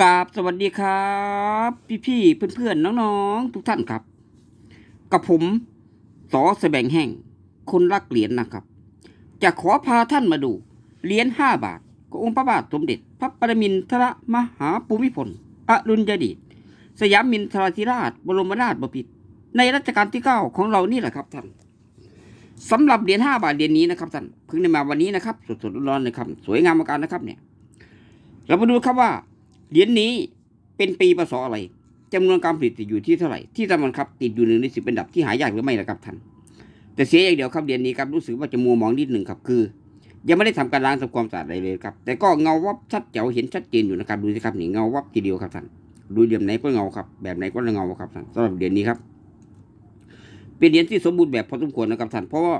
กราบสวัสดีครับ พี่ๆเพื่อนๆน้องๆ ทุกท่านครับ กับผมสอแสบงแห่ง คนรักเหรียญนะครับ จะขอพาท่านมาดูเหรียญห้าบาทขององค์พระบาทสมเด็จ พระปรมินทรมหาภูมิพลอรุณยเดชสยามมินทราธิราช บรมราชบพิตรในรัชกาลที่เก้าของเรานี่แหละครับท่านสำหรับเหรียญห้าบาทเหรียญนี้นะครับท่านเพิ่งได้มาวันนี้นะครับสดๆร้อนๆเลยครับสวยงามมากนะครับเนี่ย เรามาดูครับว่า เหรียญนี้เป็นปีพศอะไรจำนวนการผลิตติดอยู่ที่เท่าไหร่ที่สำคัญครับติดอยู่หนึ่งในสิบเป็นดับที่หายากหรือไม่นะครับท่านแต่เสียอย่างเดียวครับเหรียญนี้ครับรู้สึกว่าจะมัวมองนิดหนึ่งครับคือ ยังไม่ได้ทำการล้างทำความสะอาดอะไรเลยครับ แต่ก็เงาวับชัดแจ๋วเห็นชัดเจนอยู่นะครับดูสิครับนี่เงาวับทีเดียวครับท่านดูเหลี่ยมไหนก็เงาครับแบบไหนก็เงาครับท่านสำหรับเหรียญนี้ครับเป็นเหรียญที่สมบูรณ์แบบพอสมควรนะครับท่านเพราะว่า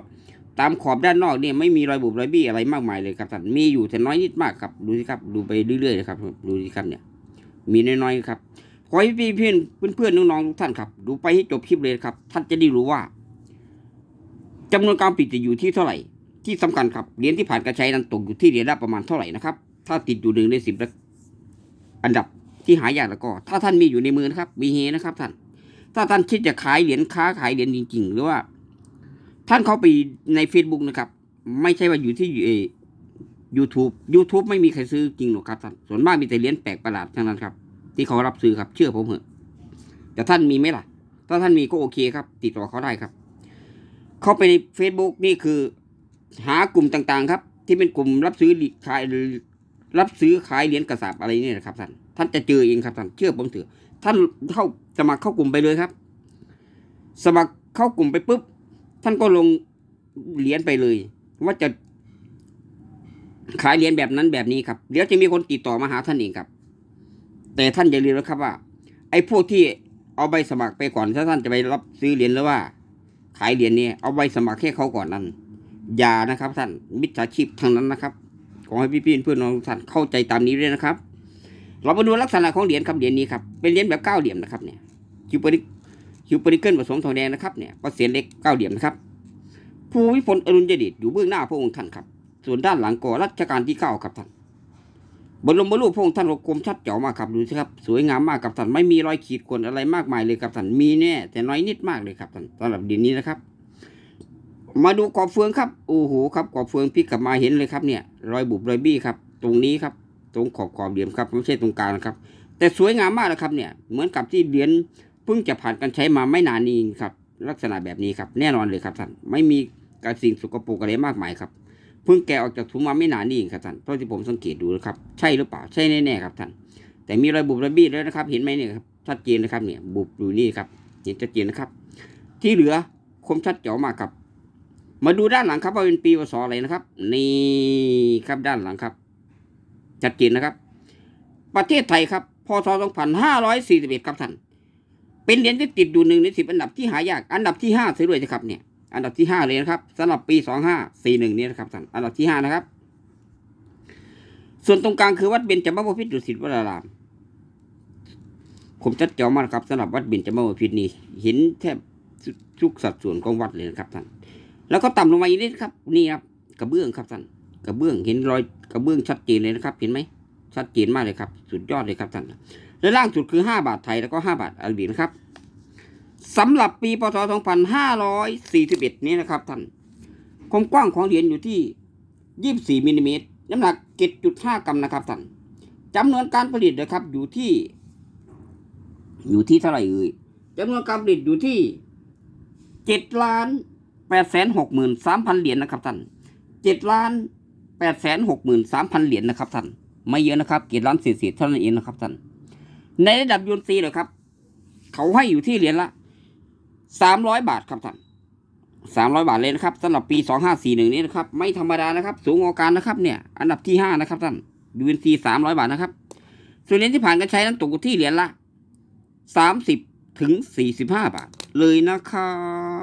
ตามขอบด้านนอกเนี่ยไม่มีรอยบุบรอยบี้อะไรมากมายเลยครับท่านมีอยู่แต่น้อยนิดมากครับดูสิครับดูไปเรื่อยๆนะครับดูสิครับเนี่ย มีน้อยๆครับขอให้พี่เพื่อนเพื่อนน้องๆทุกท่านครับ ดูไปให้จบคลิปเลยครับ ท่านจะได้รู้ว่าจำนวนการปิดจะอยู่ที่เท่าไหร่ ที่สำคัญครับเหรียญที่ผ่านการใช้นั้นตกอยู่ที่เหรียญละประมาณเท่าไหร่นะครับ ถ้าติดอยู่หนึ่งในสิบอันดับที่หายากแล้วก็ ถ้าท่านมีอยู่ในมือนะครับ มีเฮนะครับท่าน ถ้าท่านคิดจะขายเหรียญค้าขายเหรียญจริง ๆ หรือว่า ท่านเข้าไปใน Facebook นะครับ ไม่ใช่ว่าอยู่ที่เอ YouTube YouTube ไม่มีใครซื้อจริงหรอกครับท่านส่วนมากมีแต่เหรียญแปลกประหลาดทั้งนั้นครับ ที่เขารับซื้อครับ เชื่อผมเถอะแต่ท่านมีไหมล่ะ ถ้าท่านมีก็โอเคครับ ติดต่อเขาได้ครับ เข้าไปใน Facebook นี่คือ หากลุ่มต่างๆ ครับ ที่เป็นกลุ่มรับซื้อขายรับซื้อขายเหรียญกระสาบอะไรนี่นะครับท่านท่านจะเจอเองครับท่านเชื่อผมเถอะท่านเข้าสมัครเข้ากลุ่มไปเลยครับ สมัครเข้ากลุ่มไปปุ๊บ ท่านก็ลงเหรียญไปเลย ว่าจะขายเหรียญแบบนั้นแบบนี้ครับเดี๋ยวจะมีคนติดต่อมาหาท่านเองครับ แต่ท่านอย่าลืมนะครับว่า ไอ้พวกที่เอาใบสมัครไปก่อนถ้าท่านจะไปรับซื้อเหรียญหรือว่า ขายเหรียญนี่เอาใบสมัครแค่เขาก่อนนั้น อย่านะครับ ท่านมิจฉาชีพทางนั้นนะครับขอให้พี่ๆเพื่อนน้องทุกท่านเข้าใจตามนี้ด้วยนะครับ เรามาดูลักษณะของเหรียญครับเหรียญนี้ครับเป็นเหรียญแบบเก้าเหลี่ยมนะครับเนี่ยคิวปริ คิวปริเกิลผสมทองแดงนะครับเนี่ยก็เสียนเล็กเก้าเหลี่ยมนะครับภูมิพลอรุณยเดชอยู่เบื้องหน้าพระองค์ท่านครับ ส่วนด้านหลังก่อรัชกาลที่เก้าครับท่านบรมรูปพระองค์ท่านกรมชัดเจ๋วมากครับดูสิครับสวยงามมากครับท่านไม่มีรอยขีดข่วนอะไรมากมายเลยครับท่านมีแน่แต่น้อยนิดมากเลยครับท่านสำหรับเหรียญนี้นะครับ มาดูกอบเฟืองครับโอ้โหครับกอบเฟืองพลิกกลับมาเห็นเลยครับเนี่ย รอยบุบรอยบี้ครับ ตรงนี้ครับ ตรงขอบขอบเหลี่ยมครับไม่ใช่ตรงกลางนะครับ แต่สวยงามมากนะครับเนี่ยเหมือนกับที่เหรียญ เพิ่งจะผ่านการใช้มาไม่นานนี้เองครับ ลักษณะแบบนี้ครับ แน่นอนเลยครับท่านไม่มีการสิ่งสกปรกอะไรมากมายครับเพิ่งแกะออกจากถุงมาไม่นานนี่เองครับท่านเพราที่ผมสังเกตดูนะครับใช่หรือเปล่าใช่แน่ๆครับท่านแต่มีรอยบุบรอยบี้แล้วนะครับ เห็นไหมเนี่ยครับชัดเจนนะครับเนี่ยบุบอยู่นี่ครับเห็นชัดเจนนะครับ ที่เหลือคมชัดเจ๋วมากครับ มาดูด้านหลังครับว่าเป็นปีพศอะไรนะครับ นี่ครับด้านหลังครับ ชัดเจนนะครับ ประเทศไทยครับพศ2541ครับท่าน เป็นเหรียญที่ติดอยู่หนึ่งในสิบอันดับที่หายาก อันดับที่ห้าเสียด้วยนะครับเนี่ย อันดับที่ห้าเลยนะครับสำหรับปี2541นี้นะครับท่านอันดับที่ห้านะครับ ส่วนตรงกลางคือวัดเบญจมบพิตรดุสิตวราราม ผมชัดเจนมากนะครับสำหรับวัดเบญจมบพิตรนี่เห็นแทบทุกสัดส่วนของวัดเลยนะครับท่านแล้วก็ต่ำลงมาอีกนิดครับ นี่ครับ กระเบื้องครับท่านกระเบื้องเห็นรอยกระเบื้องชัดเจนเลยนะครับ เห็นไหม ชัดเจนมากเลยครับ สุดยอดเลยครับท่านและล่างสุดคือ 5 บาทไทยแล้วก็ 5 บาทอัลบีนะครับสำหรับปีพศ 2541 นี้นะครับท่านความกว้างของเหรียญอยู่ที่ 24มิลลิเมตรน้ำหนัก 7.5 กรัมนะครับท่านจำนวนการผลิตนะครับอยู่ที่ อยู่ที่เท่าไหร่เอ่ยจำนวนการผลิตอยู่ที่7ล้าน8 6 3 0 0 0เหรียญนะครับท่าน7ล้าน8 6 3 0 0 0เหรียญนะครับท่าน ไม่เยอะนะครับเกียรล้านเศษๆเท่านั้นเองนะครับท่านในระดับยูนซีเลยครับ เขาให้อยู่ที่เหรียญละสามร้อยบาทครับท่านสามร้อยบาทเลยนะครับสำหรับปีสองห้าสี่หนึ่งนี้นะครับ ไม่ธรรมดานะครับ สูงกว่าการนะครับเนี่ย อันดับที่ห้านะครับท่านยูนซีสามร้อยบาทนะครับ ส่วนเหรียญที่ผ่านการใช้นั้นตกอยู่ที่เหรียญละสามสิบถึงสี่สิบห้าบาท เลยนะครับ